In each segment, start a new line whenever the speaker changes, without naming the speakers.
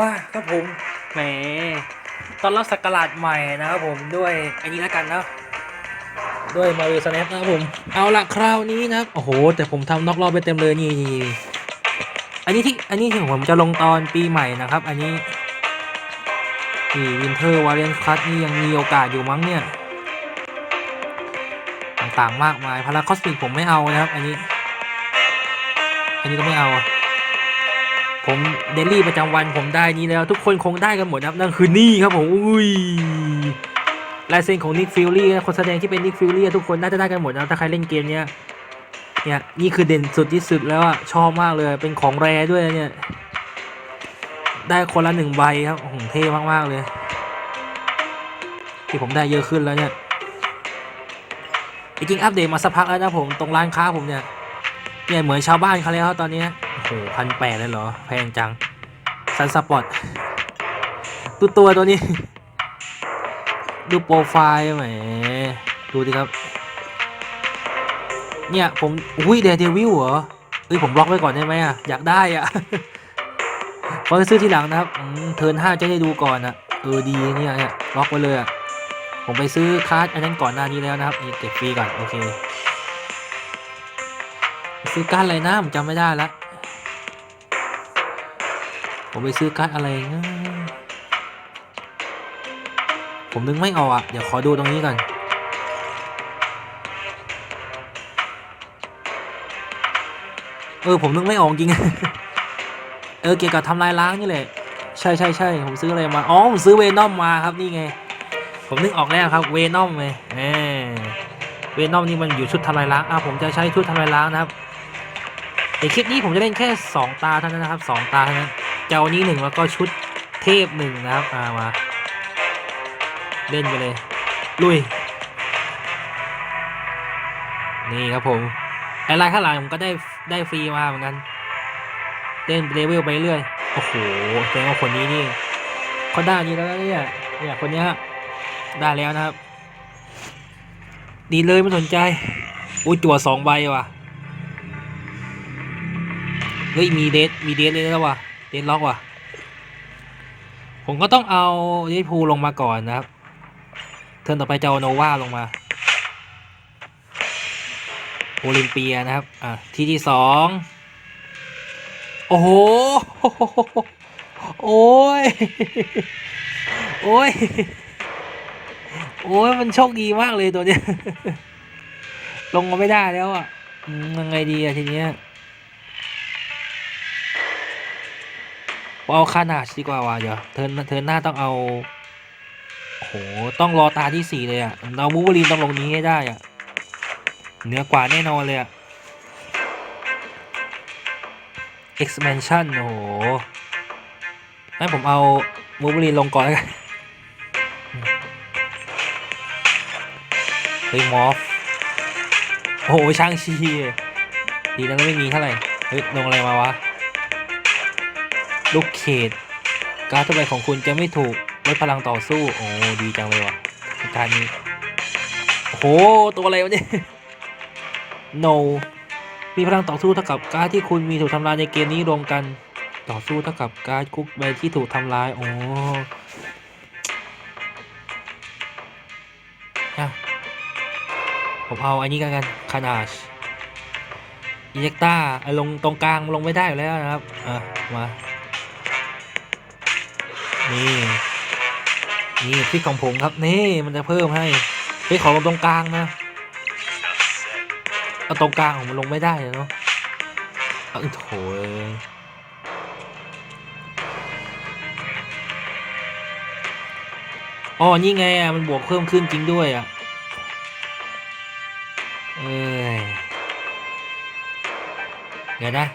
มาครับผมแหมตอนรับสักราชใหม่นะครับผมด้วยอันนี้แล้วกันนะด้วยมาริโอสแนปนะครับผม เอาละคราวนี้นะโอ้โห แต่ผมทำนอกรอบไปเต็มเลยนี่อันนี้ที่อันนี้ที่ผมจะลงตอนปีใหม่นะครับ อันนี้นี่วินเทอร์วาเลนคัสนี่ยังมีโอกาสอยู่มั้งเนี่ย ต่างๆมากมายพาราคอสมิกผมไม่เอานะครับ อันนี้ อันนี้ก็ไม่เอา ผมเดลี่ประจำวันผมได้นี้แล้ว ทุกคนคงได้กันหมดนะครับนั่นคือนี่ครับผมอุ้ยลายเซ็นของนิกฟิลลี่คนแสดงที่เป็นนิกฟิลลี่ทุกคนน่าจะได้กันหมดนะถ้าใครเล่นเกมเนี้ยเนี่ยนี่คือเด่นสุดที่สุดแล้วอะชอบมากเลยเป็นของแรด้วยเนี่ย ได้คนละหนึ่งใบครับโอ้โหเท่มากๆเลย ที่ผมได้เยอะขึ้นแล้วเนี่ยจริงอัปเดตมาสักพักแล้วนะผมตรงร้านค้าผมเนี่ยเนี่ยเหมือนชาวบ้านเขาแล้วตอนนี้ โอ้โหพันแปดเลยเหรอ แพงจัง ซันสปอร์ตดูตัวตัวนี้ ดูโปรไฟล์แหม ดูดิครับ เนี่ยผม อุ้ยเดเดวิลเหรอเอ้ยผมบล็อกไว้ก่อนได้ไหมอะ อยากได้อะขอซื้อทีหลังนะครับเทิร์นห้าจะได้ดูก่อนอะ เออดีเนี่ยเนี่ยบล็อกไว้เลยอะ ผมไปซื้อคาร์ดอันนั้นก่อนหน้านี้แล้วนะครับนี่เก็บฟรีก่อน โอเคซื้อการอะไรนะผมจำไม่ได้ละ ผมไปซื้อการ์ดอะไรนะผมนึกไม่ออกอะ เดี๋ยวขอดูตรงนี้ก่อน เออ ผมนึกไม่ออกจริง เออ เกี่ยวกับทำลายล้างนี่แหละ ใช่ใช่ใช่ผมซื้ออะไรมา อ๋อ ผมซื้อเวนอมมาครับนี่ไง ผมนึกออกแล้วครับ เวนอมเลยแหมเวนอมนี่มันอยู่ชุดทำลายล้าง อะ ผมจะใช้ชุดทำลายล้างนะครับในคลิปนี้ผมจะเล่นแค่ 2 ตาเท่านั้นนะครับ 2 ตาเท่านั้น เจ้านี้หนึ่งแล้วก็ชุดเทพหนึ่งนะครับอ่ามา เล่นไปเลย ลุย นี่ครับผมไอไลน์ข้างหลังผมก็ได้ได้ฟรีมาเหมือนกัน เล่นเลเวลไปเรื่อย โอ้โหแสดงว่าคนนี้นี่เขาได้นี่แล้วเนี่ย เนี่ยคนเนี้ยได้แล้วนะครับ ดีเลยไม่สนใจ อุ้ยตัวสองใบว่ะ เฮ้ยมีเดทมีเดทเลยแล้วว่ะ เดล็อกว่ะ ผมก็ต้องเอาเดทพูลงมาก่อนนะครับ เทิร์นต่อไปจะเอาโนวาลงมา โอลิมเปียนะครับ อะ ที่ที่สอง โอ้โห โอ้ย โอ้ย โอ้ย มันโชคดีมากเลยตัวเนี้ย ลงมาไม่ได้แล้วอะยังไงดีอะทีเนี้ย เอาคานาชดีกว่าว่ะเดี๋ยวเทินเทินหน้าต้องเอาโหต้องรอตาที่สี่เลยอะเอาบูบอรีนต้องลงนี้ให้ได้อะเหนือกว่าแน่นอนเลยอะ expansion โอ้โหงั้นผมเอามูบอรีนลงก่อนแล้วกันเฮ้ยมอฟโอ้โหช่างชีดีนะก็ไม่มีเท่าไหร่เฮ้ยลงอะไรมาวะ ลูกเขต การดทุกใบของคุณจะไม่ถูกลดพลังต่อสู้ โอ้ดีจังเลยว่ะการนี้โอ้โห ตัวอะไรวะเนี่ย no มีพลังต่อสู้เท่ากับการดที่คุณมีถูกทำลายในเกมนี้รวมกันต่อสู้เท่ากับการดคุกใบที่ถูกทำลายโอ้อะผมเอาอันนี้กันกันคานาชอิเล็กต้าลงตรงกลางลงไม่ได้อยู่แล้วนะครับ อะ มา นี่ นี่พริกของผมครับ นี่มันจะเพิ่มให้พริกของลงตรงกลางนะเอาตรงกลางของมันลงไม่ได้เลยเนาะเอาโถอ้ยอ๋อ นี่ไงอะ มันบวกเพิ่มขึ้นจริงด้วยอะ เอ้ยเดี๋ยวนะ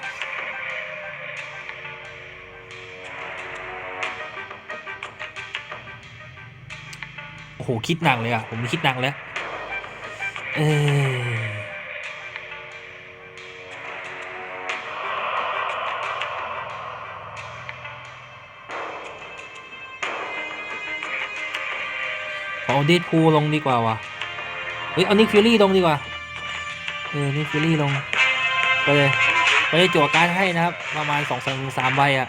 หคิดหนักเลยอะ ผมคิดหนักแล้ว เออเอาเดดพูลงดีกว่าวะเฮ้ย เอานิกฟิลลี่ลงดีกว่า เออ นิกฟิลลี่ลง ไปเลยไปเลยจั่วการให้นะครับ ประมาณสองสามสามใบอะ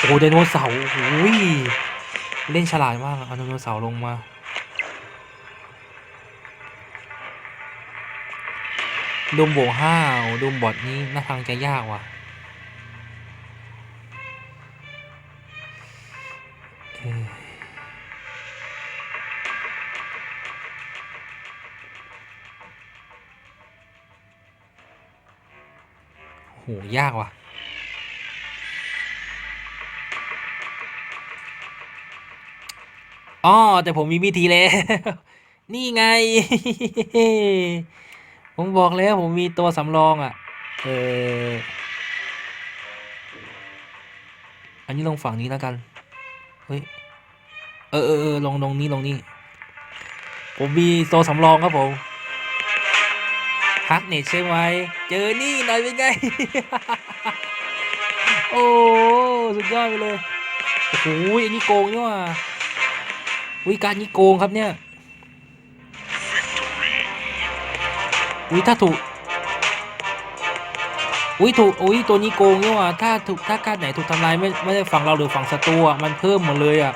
โอ้ไดโนเสาร์โอ้ยเล่นฉลาดมากอะเอาไดโนเสาร์ลงมา ดุมโบห้าวดุมบอดนี้น่าทางจะยากว่ะโอ้โหยากว่ะอ๋อแต่ผมมีวิธีแล้ว นี่ไง ผมบอกแล้วผมมีตัวสำรองอะ เอออันนี้ลงฝั่งนี้แล้วกัน เฮ้ย เออเออเออลงลงนี้ลงนี้ ผมมีตัวสำรองครับผมฮักเน็ตใช่ไหม เจอนี่หน่อยเป็นไง โอ้สุดยอดไปเลย โอ้โหอันนี้โกงนี่ว่ะวิการนี้โกงครับเนี่ย วิถ้าถูก อุ้ยถูก อุ้ยตัวนี้โกงนี่ว่ะถ้าถูกถ้าการไหนถูกทำลายไม่ไม่ได้ฝั่งเราหรือฝั่งศัตรูอะมันเพิ่มหมดเลยอะ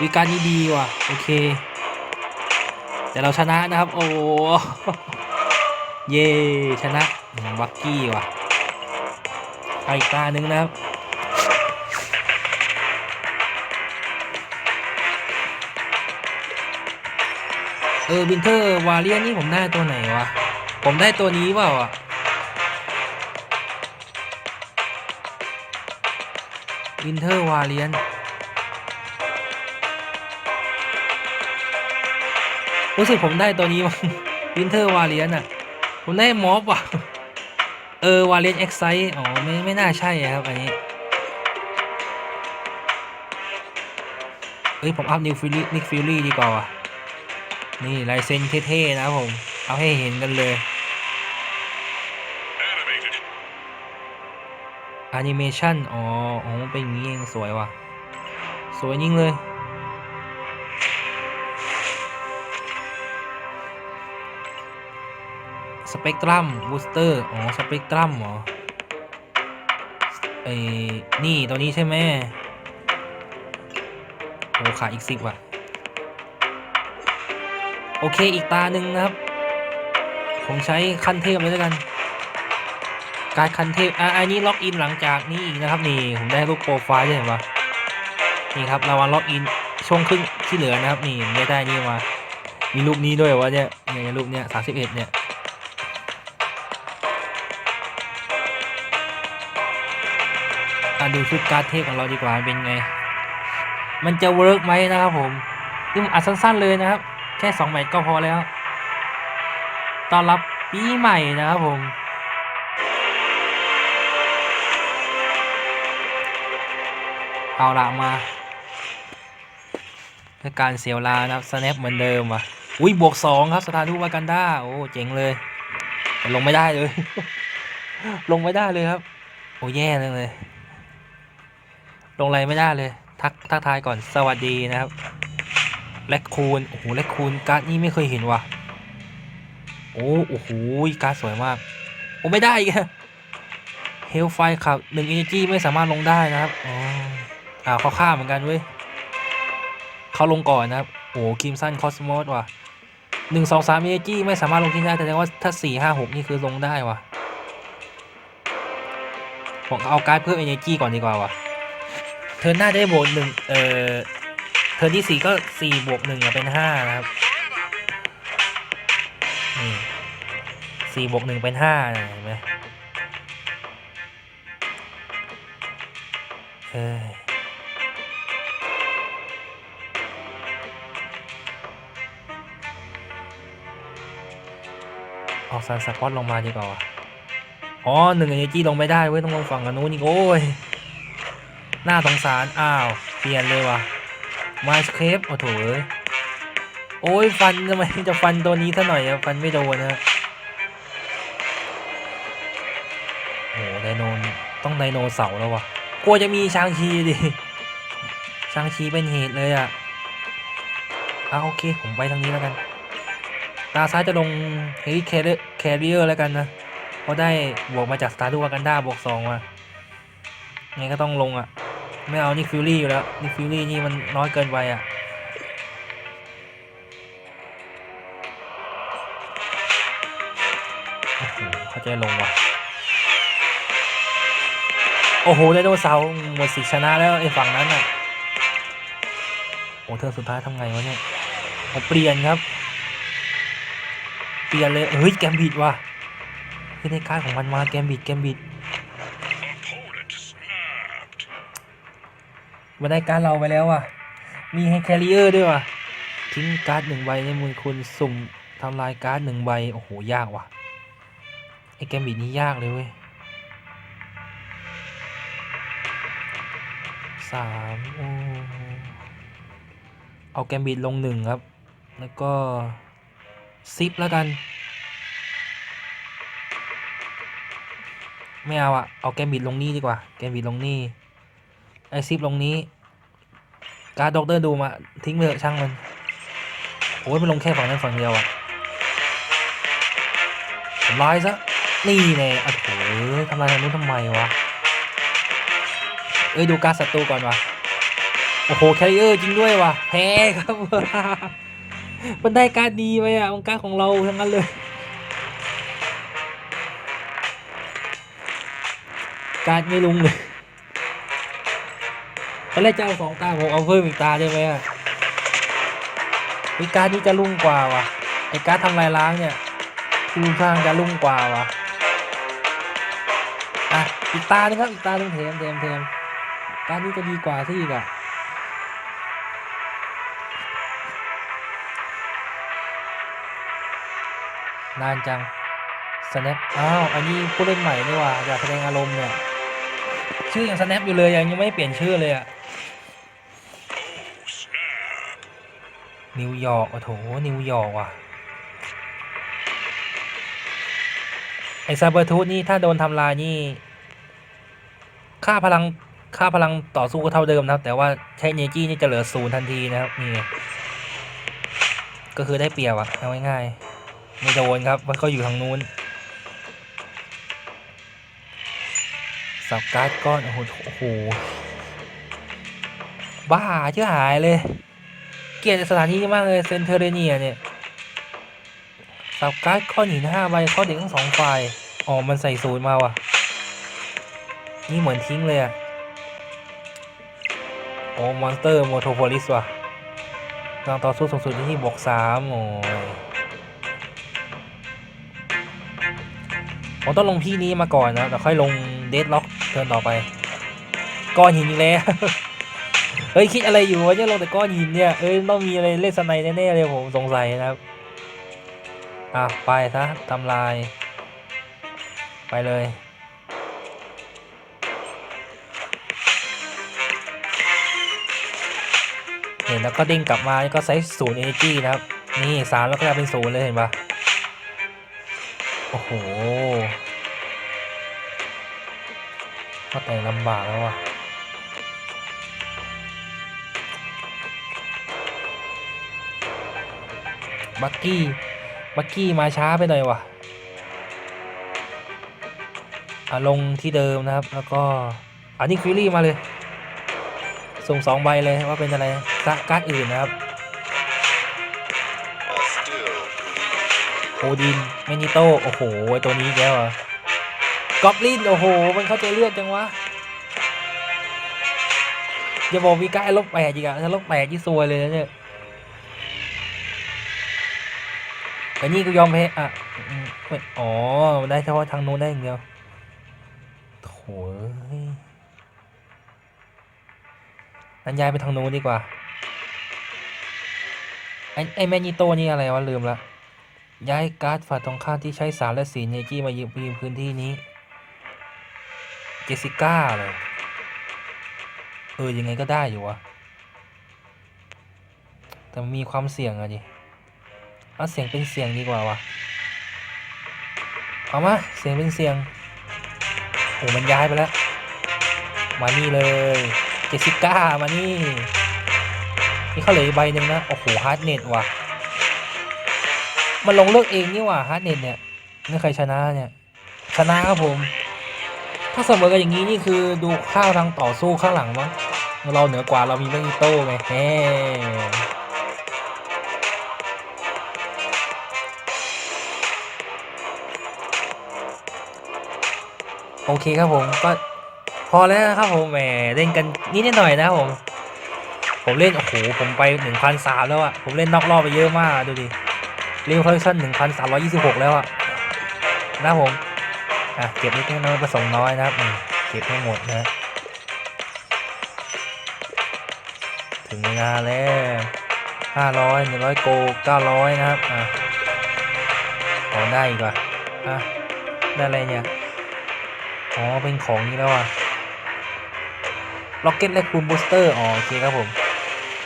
วิการนี้ดีว่ะโอเค แต่เราชนะนะครับ โอ้เย่ชนะวักกี้ว่ะเอาอีกตาหนึ่งนะครับเออวินเทอร์วาเลียนนี่ผมได้ตัวไหนวะ ผมได้ตัวนี้เปล่าอะวินเทอร์วาเลียนรู้สึกผมได้ตัวนี้มั้งวินเทอร์วาเลียนอะ ผมได้มอฟว่ะ เออ วาเลียนเอ็กไซอ๋อ ไม่ ไม่น่าใช่ครับ อันนี้ เฮ้ย ผมอัพนิวฟิลลี่นิกฟิลลี่ดีกว่าว่ะนี่ลายเซ็นเท่ ๆ นะครับผม เอาให้เห็นกันเลย
Animated.
แอนิเมชันอ๋ออ๋อเป็นอย่างนี้เองสวยว่ะ สวยยิ่งเลยสเปกตรัมบูสเตอร์อ๋อสเปกตรัมเหรอไอ้นี่ตัวนี้ใช่ไหมโอ้ขาดอีกสิบว่ะ โอเคอีกตาหนึ่งนะครับ ผมใช้ขั้นเทพเลยแล้วกัน การคันเทพอะอันนี้ล็อกอินหลังจากนี้อีกนะครับนี่ผมได้รูปโปรไฟล์ด้วยเห็นปะนี่ครับเราวันล็อกอินช่วงครึ่งที่เหลือนะครับนี่ไม่ได้นี่มา มีรูปนี้ด้วยวะเนี่ยเนี่ยรูปเนี้ยสามสิบเอ็ดเนี่ยอะดูชุดการเทพของเราดีกว่าเป็นไง มันจะเวิร์กไหมนะครับผมนี่ผมอัดสั้นๆเลยนะครับ แค่สองแมตช์ก็พอแล้ว ต้อนรับปีใหม่นะครับผม เอาละมาด้วยการเสียวลานะครับ snap เหมือนเดิมว่ะอุ้ยบวกสองครับสถานทูตวากันดาโอ้เจ๋งเลยแต่ลงไม่ได้เลย ลงไม่ได้เลยครับ โอ้แย่เลยเลยลงอะไรไม่ได้เลย ทักทักทายก่อนสวัสดีนะครับแลคคูนโอ้โหแลคคูนการ์ดนี่ไม่เคยเห็นว่ะ โอ้โอ้โหการสวยมาก โอ้ไม่ได้อีกเฮลไฟครับหนึ่งเอเนจีไม่สามารถลงได้นะครับอ๋ออ่าเขาฆ่าเหมือนกันเว้ยเขาลงก่อนนะครับโอ้คิมสันคอสโมสว่ะหนึ่งสองสามเอเนจีไม่สามารถลงที่ได้แต่ว่าถ้าสี่ห้าหกนี่คือลงได้ว่ะผมเอาการ์ดเพิ่มเอเนจีก่อนดีกว่าว่ะเทิร์นหน้าได้โบวกหนึ่งเอ่อเทิร์นที่สี่ก็สี่บวกหนึ่งเป็นห้านะครับ นี่สี่บวกหนึ่งเป็นห้าเห็นไหมเอ้ยเอาซันสปอตลงมาดีกว่าอ๋อหนึ่งเอเนจีลงไม่ได้เว้ยต้องลงฝั่งกันนู้นอีกโอ้ย หน้าสงสาร อ้าว เปลี่ยนเลยว่ะมาสเคปโอ้โถเอ้ย โอ้ยฟันทำไมจะฟันตัวนี้ซะหน่อยอะฟันไม่โดนนะโอ้ไดโนนต้องไดโนเสาร์แล้ววะกลัวจะมีช้างชีดิช้างชีเป็นเหตุเลยอะอะโอเค ผมไปทางนี้แล้วกัน ตาซ้ายจะลงเฮลิแคเรแคริเออร์แล้วกันนะเพราะได้บวกมาจากสตาร์ดูวากันด้าบวกสองมาไงก็ต้องลงอะไม่เอานี่ฟิลลี่อยู่แล้วนี่ฟิลลี่นี่มันน้อยเกินไปอะ เขาใจลงว่ะโอ้โหไดโนเสาร์หมดสิชนะแล้วไอ้ฝั่งนั้นอะโอ้เธอสุดท้ายทำไงวะเนี่ยเอาเปลี่ยนครับ เปลี่ยนเลยเฮ้ยแกมบิดว่ะคือในการของมันมาแกมบิดแกมบิดมาได้การเราไปแล้วว่ะ มีให้แคริเออร์ด้วยว่ะ ทิ้งการ์ดหนึ่งใบในมือคุณสุ่มทำลายการ์ดหนึ่งใบ โอ้โห ยากว่ะ ไอ้แกมบิดนี้ยากเลยเว้ยสามโอ้เอาแกมบิดลงหนึ่งครับ แล้วก็ซิปแล้วกัน ไม่เอาอะเอาแกมบิดลงนี่ดีกว่า แกมบิดลงนี่ ไอซิปลงนี้ การด็อกเตอร์ดูมา ทิ้งไปเถอะช่างมัน โอ้ยมันลงแค่ฝั่งนั้นฝั่งเดียวอะทำลายซะ นี่แน่อะโถยทำลายทางนู้นทำไมวะ เอ้ยดูการศัตรูก่อนวะ โอ้โหแคริเออร์จริงด้วยวะแพ้ครับ มันได้การดีไปอะมันการของเราทั้งนั้นเลย การไม่ลงเลยตอนแรกจะเอาสองตาผมเอาเพิ่มอีกตาได้ไหมอะวิการนี้จะรุ่งกว่าว่ะไอการทำลายล้างเนี่ยคือข้างจะรุ่งกว่าว่ะ อะอีกตาหนึงครับอีกตาหนึงเทมเทมเทมการนี้จะดีกว่าที่อีกอะนานจัง snap อ้าวอันนี้ผู้เล่นใหม่นี่ว่าอยากแสดงอารมณ์เนี่ยชื่อยัง snap อยู่เลยยังยังไม่เปลี่ยนชื่อเลยอะนิวยอร์กโอ้โถนิวยอร์กว่ะ ไอซาเบอร์ทูธนี่ถ้าโดนทำลายนี่ ค่าพลังค่าพลังต่อสู้ก็เท่าเดิมนะครับ แต่ว่าใช้เนจี้นี่จะเหลือศูนย์ทันทีนะครับนี่ก็คือได้เปรียบอะเอาง่ายๆไม่โดนครับเพราะเขาอยู่ทางนู้นสับการ์ดก้อนโอ้โหโโหบ้าเชื่อหายเลย เกลียดสถานที่มากเลยเซนเทอร์เรเนียเนี่ย สับการ์ดข้อหินห้าใบข้อเด็กทั้งสองฝ่ายอ๋อมันใส่ศูนย์มาว่ะ นี่เหมือนทิ้งเลยอะโอ้มอนสเตอร์โมโทโพลิสว่ะกำลังต่อสู้สูงสุดที่บวกสามโอ้ยผมต้องลงพี่นี้มาก่อนนะแล้วค่อยลงเดดล็อกเทิร์นต่อไป ก้อนหินอีกแล้ว เฮ้ย คิดอะไรอยู่วะเนี่ยลงแต่ก้อนหินเนี่ย เอ้ย ต้องมีอะไรเล่นสไนแน่ๆเลยผมสงสัยนะครับ อะ ไปซะทำลาย ไปเลย เห็นแล้วก็เด้งกลับมาก็ใช้ศูนย์เอเจีนะครับ นี่สามแล้วก็กลายเป็นศูนย์เลยเห็นปะโอ้โหก็แต่งลำบากแล้วว่ะบักกี้ บักกี้มาช้าไปหน่อยว่ะอะลงที่เดิมนะครับ แล้วก็อันนี้ฟิลลี่มาเลย ส่งสองใบเลยว่าเป็นอะไรกะการ์ดอื่นนะครับ โอดินเมนิโตโอ้โห ตัวนี้อีกแล้วเหรอกอบลิน โอ้โห มันเข้าใจเลือกจังวะอย่าบอกมีการดลบแปดอีกอะถ้าลบแปดที่ซวยเลยนะเนี่ย แต่นี่ก็ยอมแพ้อะไม่อ๋อ ได้เฉพาะทางโน้นได้อย่างเดียวโถ่อ้ยนั้นย้ายไปทางโน้นดีกว่า ไอ้ไอ้แมนิโตนี่อะไรวะลืมละย้ายการ์ดฝ่าตรงข้ามที่ใช้สารและสีเนจี้มายืมพื้นที่นี้ เจสิก้าเลยเออยังไงก็ได้อยู่วะแต่มีความเสี่ยงอะดิ เอาเสียงเป็นเสียงดีกว่าวะเอามาเสียงเป็นเสียงโอ้มันย้ายไปแล้ว มานี่เลยเจสสิก้ามานี่ นี่เขาเหลือใบหนึ่งนะ โอ้โหฮาร์ดเน็ตว่ะ มันลงเลือกเองนี่ว่าฮาร์ดเน็ตเนี่ยนี่ใครชนะเนี่ย ชนะครับผม ถ้าเสมอกันอย่างนี้นี่คือดูข้าวทางต่อสู้ข้างหลังมั้งเราเหนือกว่าเรามีแมกนิโต้ไงเโอเคครับผมก็พอแล้วนะครับผมแหมเล่นกันนิดหน่อยนะครับผม ผมเล่นโอ้โหผมไปหนึ่งพันสามแล้วอะผมเล่นนอกรอบไปเยอะมากดูดิเรียลคอลเลคชั่นหนึ่งพันสามร้อยยี่สิบหกแล้วอะนะผมอะเก็บเล็กน้อยผสมน้อยนะครับเก็บให้หมดนะถึงเวลาแล้วห้าร้อยหนึ่งร้อยโกเก้าร้อยนะครับอะขอได้อีกว่ะอะได้อะไรเนี่ย อ๋อ เป็นของนี้แล้วอะล็อกเก็ตและคูณบูสเตอร์ อ๋อ โอเคครับผม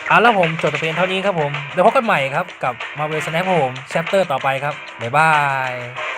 เอาแล้วผมจบต่เพียงเท่านี้ครับผม เดี๋ยวพบกันใหม่ครับกับ Marvel Snap คผมแชปเตอร์ต่อไปครับ บ๊ายบาย